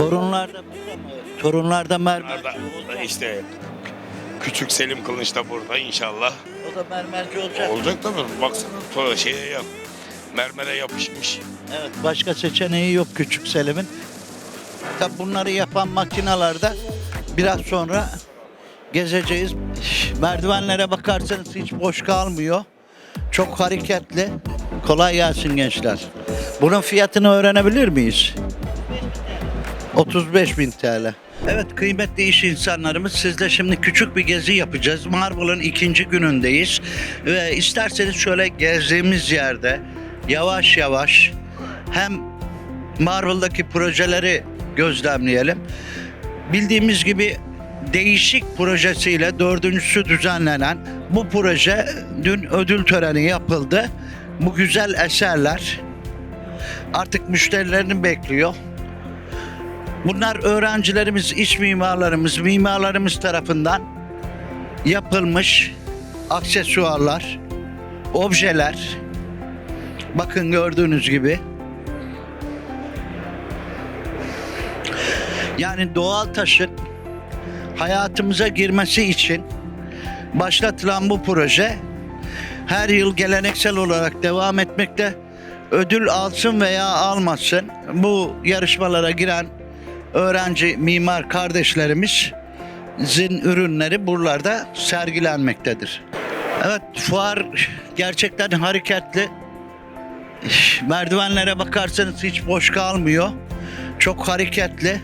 Torunlar da burada mı? Torunlar da mermerci Arada işte küçük Selim Kılıç da burada inşallah. O da mermerci olacak. Olacak tabii. Baksana to şeye yap. Mermere yapışmış. Evet, başka seçeneği yok küçük Selim'in. Tabi bunları yapan makinalarda biraz sonra gezeceğiz. Merdivenlere bakarsanız hiç boş kalmıyor. Çok hareketli. Kolay gelsin gençler. Bunun fiyatını öğrenebilir miyiz? 35 bin TL. Evet kıymetli iş insanlarımız sizle şimdi küçük bir gezi yapacağız. Marvel'ın ikinci günündeyiz. Ve isterseniz şöyle gezdiğimiz yerde yavaş yavaş hem Marvel'daki projeleri gözlemleyelim. Bildiğimiz gibi değişik projesiyle dördüncüsü düzenlenen bu proje dün ödül töreni yapıldı. Bu güzel eserler artık müşterilerini bekliyor. Bunlar öğrencilerimiz, iç mimarlarımız, mimarlarımız tarafından yapılmış aksesuarlar, objeler. Bakın gördüğünüz gibi. Yani doğal taşın hayatımıza girmesi için başlatılan bu proje her yıl geleneksel olarak devam etmekte. Ödül alsın veya almasın bu yarışmalara giren öğrenci mimar kardeşlerimizin ürünleri buralarda sergilenmektedir. Evet fuar gerçekten hareketli. Merdivenlere bakarsanız hiç boş kalmıyor. Çok hareketli.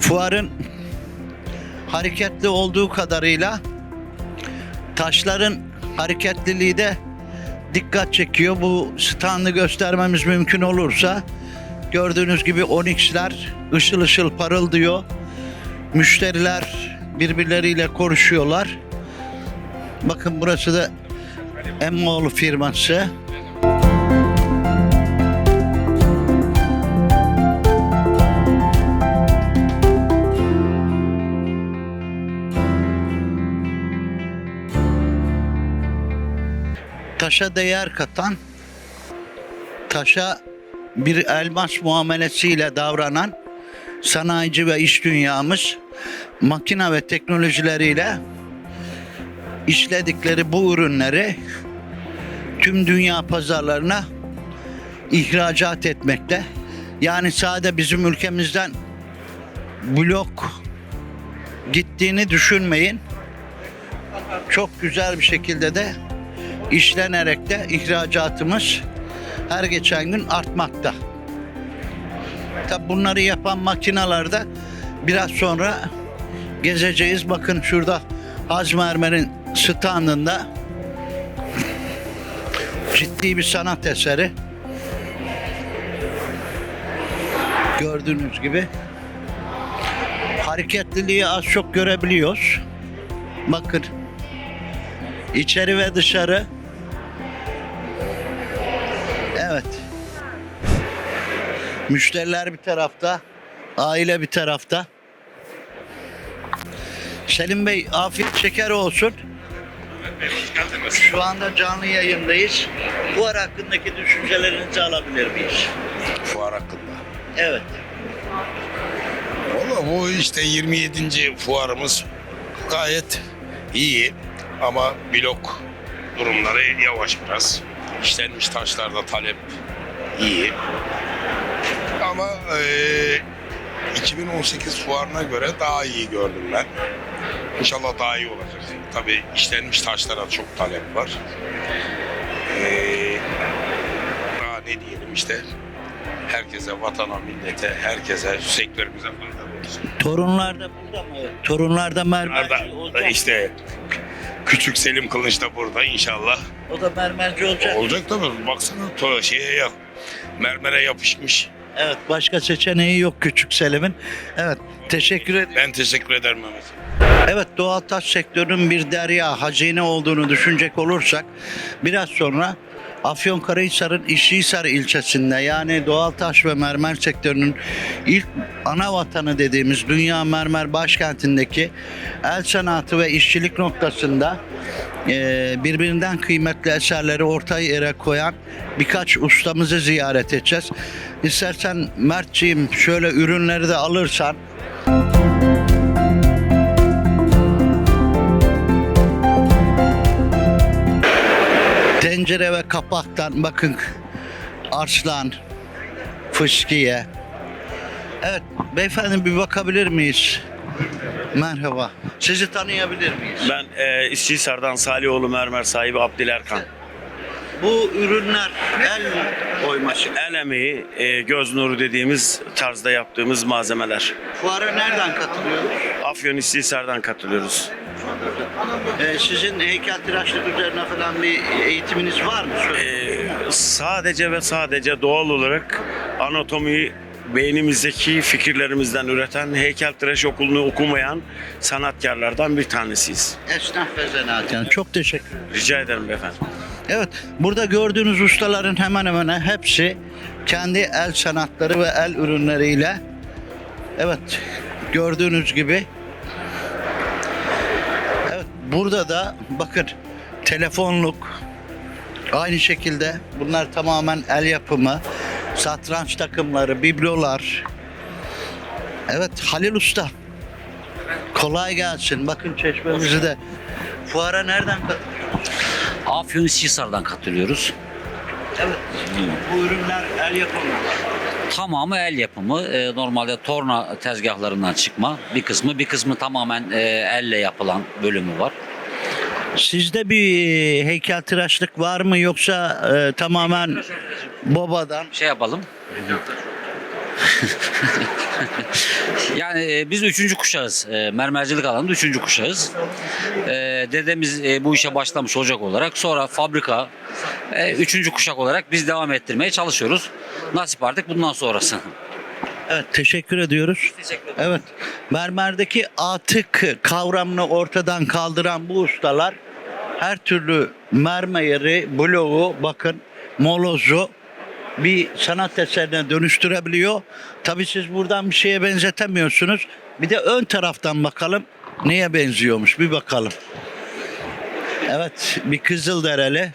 Fuarın hareketli olduğu kadarıyla taşların hareketliliği de dikkat çekiyor. Bu standı göstermemiz mümkün olursa gördüğünüz gibi Onyx'ler ışıl ışıl parıldıyor. Müşteriler birbirleriyle konuşuyorlar. Bakın burası da Emmoğlu firması. taşa değer katan, taşa bir elmas muamelesiyle davranan sanayici ve iş dünyamız makine ve teknolojileriyle işledikleri bu ürünleri tüm dünya pazarlarına ihracat etmekte. Yani sade bizim ülkemizden blok gittiğini düşünmeyin. Çok güzel bir şekilde de işlenerek de ihracatımız her geçen gün artmakta. Tabi bunları yapan makinalarda biraz sonra gezeceğiz. Bakın şurada Hazmermer'in standında ciddi bir sanat eseri. Gördüğünüz gibi hareketliliği az çok görebiliyoruz. Bakın İçeri ve dışarı. Müşteriler bir tarafta, aile bir tarafta. Selim Bey afiyet şeker olsun. Şu anda canlı yayındayız. Bu ara hakkındaki düşüncelerinizi alabilir miyiz? Fuar hakkında. Evet. Valla bu işte 27. fuarımız gayet iyi ama blok durumları yavaş biraz. İşlenmiş taşlarda talep iyi. Ama eee 2018 fuarına göre daha iyi gördüm ben. İnşallah daha iyi olacak. Tabii işlenmiş taşlara çok talep var. Eee daha ne diyelim işte herkese, vatana, millete, herkese, sektörümüze faydalı olsun. Torunlar da burada mı? Torunlar da mermerci olacak. işte küçük Selim Kılıç da burada inşallah. O da mermerci olacak. Olacak tabii. Baksana şeye yap. Mermere yapışmış. Evet başka seçeneği yok küçük Selim'in. Evet teşekkür ederim. Ben teşekkür ederim Mehmet. Evet doğal taş sektörünün bir derya, hazine olduğunu düşünecek olursak biraz sonra Afyonkarahisar'ın İşlihisar ilçesinde yani doğal taş ve mermer sektörünün ilk ana vatanı dediğimiz Dünya Mermer Başkenti'ndeki el sanatı ve işçilik noktasında eee, birbirinden kıymetli eserleri ortaya yere koyan birkaç ustamızı ziyaret edeceğiz. İstersen Mertciğim şöyle ürünleri de alırsan. Tencere ve kapaktan bakın arslan, fıskiye. Evet beyefendi bir bakabilir miyiz? Merhaba. Sizi tanıyabilir miyiz? Ben e, İşçihisar'dan Salihoğlu mermer sahibi Abdilerkan. Bu ürünler el oyması. El emeği, e, göz nuru dediğimiz tarzda yaptığımız malzemeler. Fuara nereden katılıyoruz? Afyon İşçihisar'dan katılıyoruz. Ee, sizin heykeltıraşlık üzerine falan bir eğitiminiz var mı? Söyle. E, sadece ve sadece doğal olarak anatomiyi beynimizdeki fikirlerimizden üreten heykeltıraş okulunu okumayan sanatkarlardan bir tanesiyiz. Esnaf ve zanaatkarı. Çok teşekkür ederim. Rica ederim efendim. Evet, burada gördüğünüz ustaların hemen hemen hepsi kendi el sanatları ve el ürünleriyle evet gördüğünüz gibi burada da bakın telefonluk aynı şekilde bunlar tamamen el yapımı satranç takımları, biblolar evet Halil Usta kolay gelsin bakın çeşmemizi de fuara nereden katılıyorsunuz? Afyonisar'dan katılıyoruz. Evet. Bu ürünler el yapımı. Tamamı el yapımı. Ee, normalde torna tezgahlarından çıkma bir kısmı. Bir kısmı tamamen e, elle yapılan bölümü var. Sizde bir heykeltıraşlık var mı yoksa e, tamamen babadan? Şey yapalım. yani e, biz üçüncü kuşağız. E, mermercilik alanında üçüncü kuşağız. E, dedemiz e, bu işe başlamış olacak olarak sonra fabrika e, üçüncü kuşak olarak biz devam ettirmeye çalışıyoruz. Nasip artık bundan sonrası. Evet teşekkür ediyoruz. Teşekkür ederim. Evet mermerdeki atık kavramını ortadan kaldıran bu ustalar her türlü mermeri, bloğu bakın molozu bir sanat eserine dönüştürebiliyor. Tabii siz buradan bir şeye benzetemiyorsunuz. Bir de ön taraftan bakalım neye benziyormuş bir bakalım. Evet bir Kızıldereli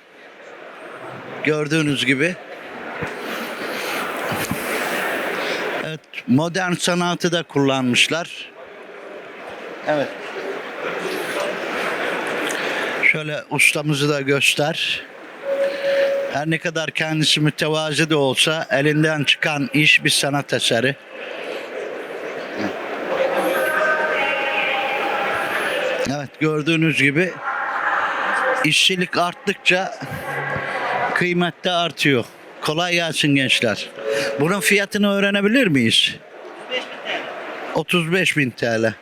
gördüğünüz gibi. Evet modern sanatı da kullanmışlar. Evet. Şöyle ustamızı da göster. Her ne kadar kendisi mütevazi de olsa elinden çıkan iş bir sanat eseri. Evet gördüğünüz gibi işçilik arttıkça kıymet de artıyor. Kolay gelsin gençler. Bunun fiyatını öğrenebilir miyiz? 35 bin TL.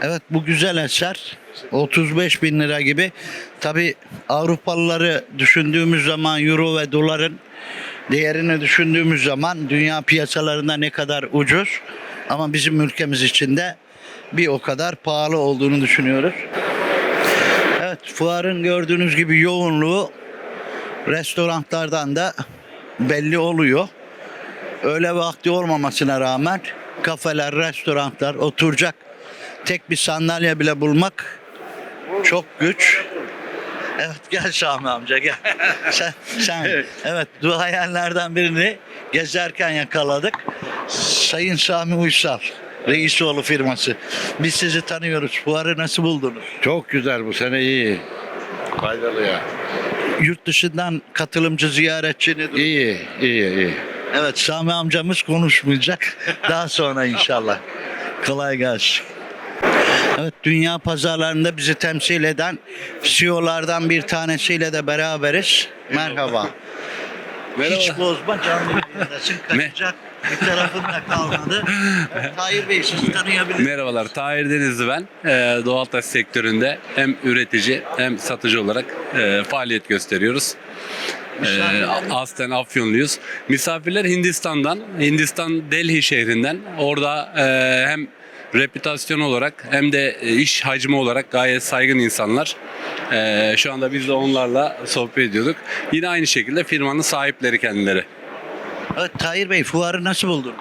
Evet bu güzel eser. 35 bin lira gibi. Tabi Avrupalıları düşündüğümüz zaman euro ve doların değerini düşündüğümüz zaman dünya piyasalarında ne kadar ucuz ama bizim ülkemiz için de bir o kadar pahalı olduğunu düşünüyoruz. Evet fuarın gördüğünüz gibi yoğunluğu restoranlardan da belli oluyor. Öğle vakti olmamasına rağmen kafeler, restoranlar oturacak tek bir sandalye bile bulmak çok güç. Evet gel Şami amca gel. sen, sen evet duayenlerden birini gezerken yakaladık. Sayın Sami Uysal. Reisoğlu firması. Biz sizi tanıyoruz. Fuarı nasıl buldunuz? Çok güzel bu sene iyi. Faydalı ya. Yurt dışından katılımcı ziyaretçi ne durumda? İyi, iyi, iyi. Evet Sami amcamız konuşmayacak. Daha sonra inşallah. Kolay gelsin. Evet dünya pazarlarında bizi temsil eden CEO'lardan bir tanesiyle de beraberiz. Merhaba. Hiç bozma canlı yayındasın. Kaçacak bir tarafın da kalmadı. Tahir Bey sizi tanıyabilir Merhabalar, Tahir Denizli ben. Ee, doğal taş sektöründe hem üretici hem satıcı olarak e, faaliyet gösteriyoruz. Ee, aslen Afyonluyuz. Misafirler Hindistan'dan, Hindistan Delhi şehrinden. Orada e, hem reputasyon olarak hem de e, iş hacmi olarak gayet saygın insanlar. Ee, şu anda biz de onlarla sohbet ediyorduk. Yine aynı şekilde firmanın sahipleri kendileri. Tahir Bey fuarı nasıl buldun?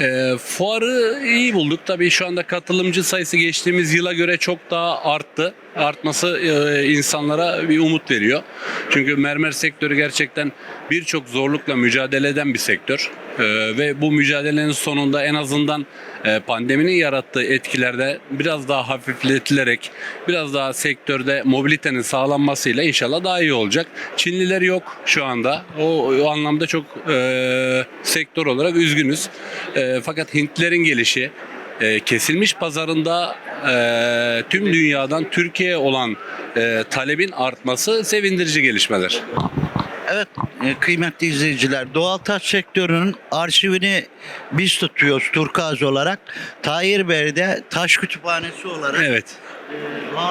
E, fuarı iyi bulduk. Tabii şu anda katılımcı sayısı geçtiğimiz yıla göre çok daha arttı. Artması e, insanlara bir umut veriyor. Çünkü mermer sektörü gerçekten birçok zorlukla mücadele eden bir sektör. E, ve bu mücadelenin sonunda en azından e, pandeminin yarattığı etkilerde biraz daha hafifletilerek biraz daha sektörde mobilitenin sağlanmasıyla inşallah daha iyi olacak. Çinliler yok şu anda. O, o anlamda çok e, sektör olarak üzgünüz. E, fakat Hintlerin gelişi, e, kesilmiş pazarında e, tüm dünyadan Türkiye'ye olan e, talebin artması sevindirici gelişmeler. Evet e, kıymetli izleyiciler doğal taş sektörünün arşivini biz tutuyoruz Turkaz olarak. Tahir Bey'de taş kütüphanesi olarak Evet.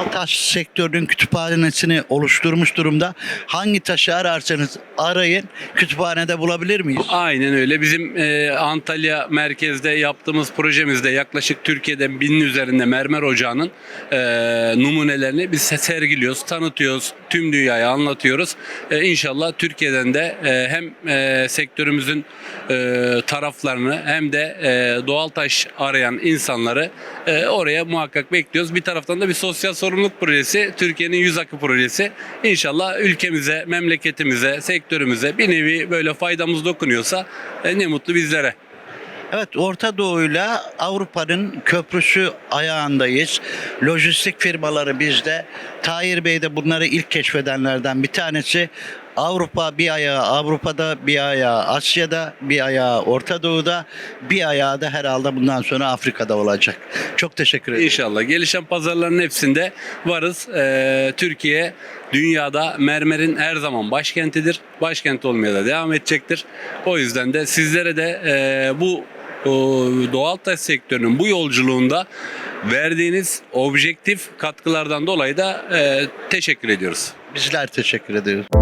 Doğal taş sektörünün kütüphanesini oluşturmuş durumda. Hangi taşı ararsanız arayın kütüphanede bulabilir miyiz? Aynen öyle. Bizim e, Antalya merkezde yaptığımız projemizde yaklaşık Türkiye'de binin üzerinde mermer ocağının e, numunelerini biz sergiliyoruz, tanıtıyoruz, tüm dünyaya anlatıyoruz. E, inşallah Türkiye'den de e, hem e, sektörümüzün e, taraflarını hem de e, doğal taş arayan insanları e, oraya muhakkak bekliyoruz. Bir taraftan da bir sosyal sorumluluk projesi, Türkiye'nin yüz akı projesi. İnşallah ülkemize, memleketimize, sektörümüze bir nevi böyle faydamız dokunuyorsa e, ne mutlu bizlere. Evet Orta Doğu'yla Avrupa'nın köprüsü ayağındayız. Lojistik firmaları bizde. Tahir Bey de bunları ilk keşfedenlerden bir tanesi. Avrupa bir ayağı Avrupa'da, bir ayağı Asya'da, bir ayağı Orta Doğu'da, bir ayağı da herhalde bundan sonra Afrika'da olacak. Çok teşekkür ederim. İnşallah gelişen pazarların hepsinde varız. E, Türkiye dünyada mermerin her zaman başkentidir. Başkent olmaya da devam edecektir. O yüzden de sizlere de e, bu o, doğal taş sektörünün bu yolculuğunda verdiğiniz objektif katkılardan dolayı da e, teşekkür ediyoruz. Bizler teşekkür ediyoruz.